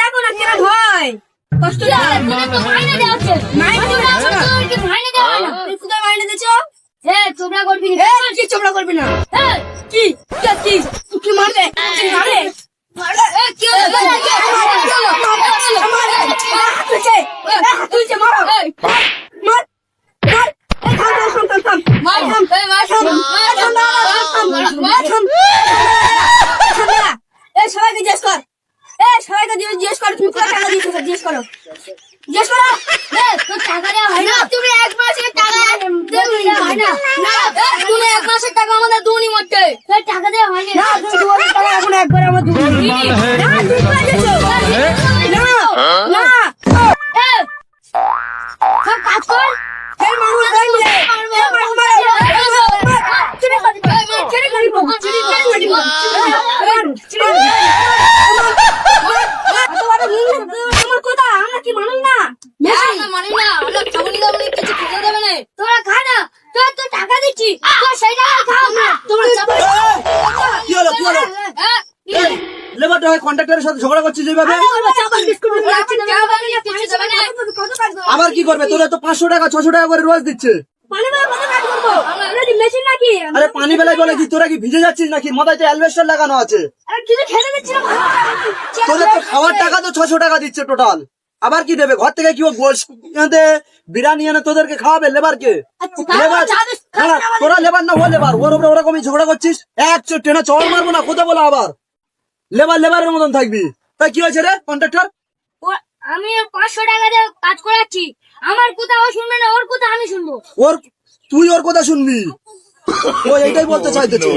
দেখো না কেন হয়। কষ্ট মাইনে দেওয়া হচ্ছে। মাইনে দেওয়া হচ্ছে থাম, থাম, থাম। থাম, থাম, থাম, থাম, থাম, থাম, থাম। এ, সবাইকে জিজ্ঞেস কর। এ সবাইকে জিজ্ঞেস জিজ্ঞেস কর তুমি কত টাকা দিয়েছ? জিজ্ঞেস করো। জিজ্ঞেস করো। তোর টাকা দেওয়া হয় না। তুমি এক মাসের টাকা হয় না। না তুমি এক মাসের টাকা আমাদের দুনি মধ্যে। টাকা দেওয়া হয়নি না। তুমি দু হাজার টাকা এখন একবার আমার দুনি না তুমি করে না না কাজ কর। দিচ্ছি তো সেই খাও না। তোমার চাপা কি হলো কি হলো? লেবারটা হয় কন্ট্রাক্টরের সাথে ঝগড়া করছিস এইভাবে? আবার কি করবে? তোরা তো পাঁচশো টাকা ছশো টাকা করে রোজ দিচ্ছে। আরে পানি বেলায় বলে কি তোরা কি ভিজে যাচ্ছিস নাকি? মাথায় তো অ্যালবেস্টার লাগানো আছে। তোদের তো খাওয়ার টাকা তো ছশো টাকা দিচ্ছে টোটাল আবার কি দেবে? ঘর থেকে কি বিরিয়ানি এনে তোদেরকে খাওয়াবে লেবারকে? লেবার না, তোরা লেবার না ও লেবার। ওর উপরে ওরকমই ঝগড়া করছিস? এক চো ট্রেনে চড় মারবো না বলো আবার। লেবার লেবারের মতন থাকবি। তাই কি হয়েছে রে কন্ট্রাক্টর? ও- আমি পাঁচশো টাকা দিয়ে কাজ করাচ্ছি। আমার কথা ও শুনবে না ওর কথা আমি শুনব। ওর তুই ওর কথা শুনবি। ও এইটাই বলতে চাইতেছে.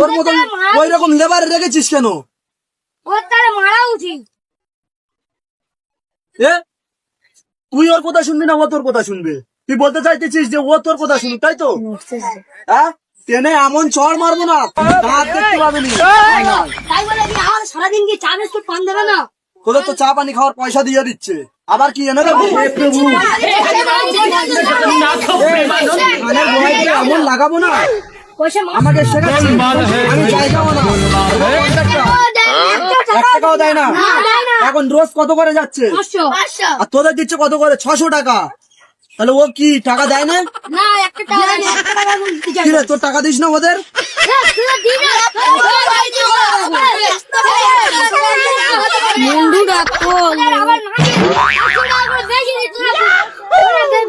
ওর মতন ওই রকম লেবার রেখেছিস কেন? ওর তাহলে মারা উচিত। এ? তুই ওর কথা শুনবি না ও তোর কথা শুনবে। তুই বলতে চাইতেছিস যে ও তোর কথা শুনবে তাই তো? হ্যাঁ? ট্রেনে এমন চড় মারবো না দাঁত দেখতে পাবি নি। তাই বলে কি আমার সারাদিন কি চা বিস্কুট পান দেবে না? তোদের তো চা পানি খাওয়ার পয়সা দিয়ে দিচ্ছে। আবার কি এনে দেবো? এমন লাগাবো না। আমাকে শেখাচ্ছি আমি জায়গাও না। এক টাকাও দেয় না। এখন রোজ কত করে যাচ্ছে? আর তোদের দিচ্ছে কত করে? ছশো টাকা। তাহলে ও কি টাকা দেয় না না একটা টাকা কি রে তোর টাকা দিস না ওদের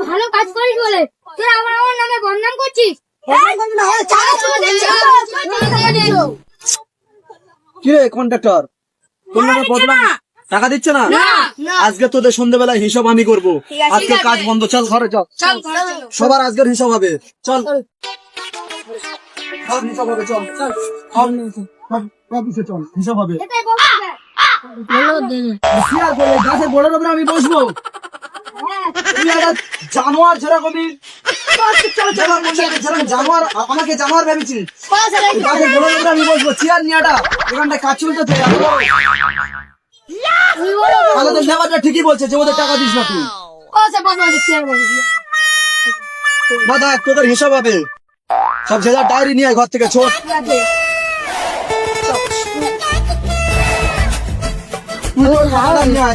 ভালো কাজ করিস বলে তোরা আবার আমার নামে বদনাম করছিস কি রে কন্ট্রাক্টর তোর নামে বদনাম টাকা দিচ্ছে না? আজকে তোদের সন্ধ্যেবেলায় হিসাব আমি করব। আজকে কাজ বন্ধ চল ঘরে চল। সবার আজকের হিসাব হবে। চল। সব হিসাব হবে চল। চল। সব সব- সব কিছু চল। হিসাব হবে। কি আর করব? গাছের গোড়ার উপরে আমি বসবো। জানোয়ার যেরকমই। যেরকম যেরকম জানোয়ার আমাকে জানোয়ার ভেবেছিস গোড়ার উপরে আমি বসবো। চেয়ার নিয়েটা এখানটায় কাজ চলতে তাহলে তো নেওয়াটা ঠিকই বলছে যে ওদের টাকা দিস না তুই। না দেখ তোদের হিসাব হবে। সব যে ডায়েরি নিয়ে ঘর থেকে ছোট। নিয়ে।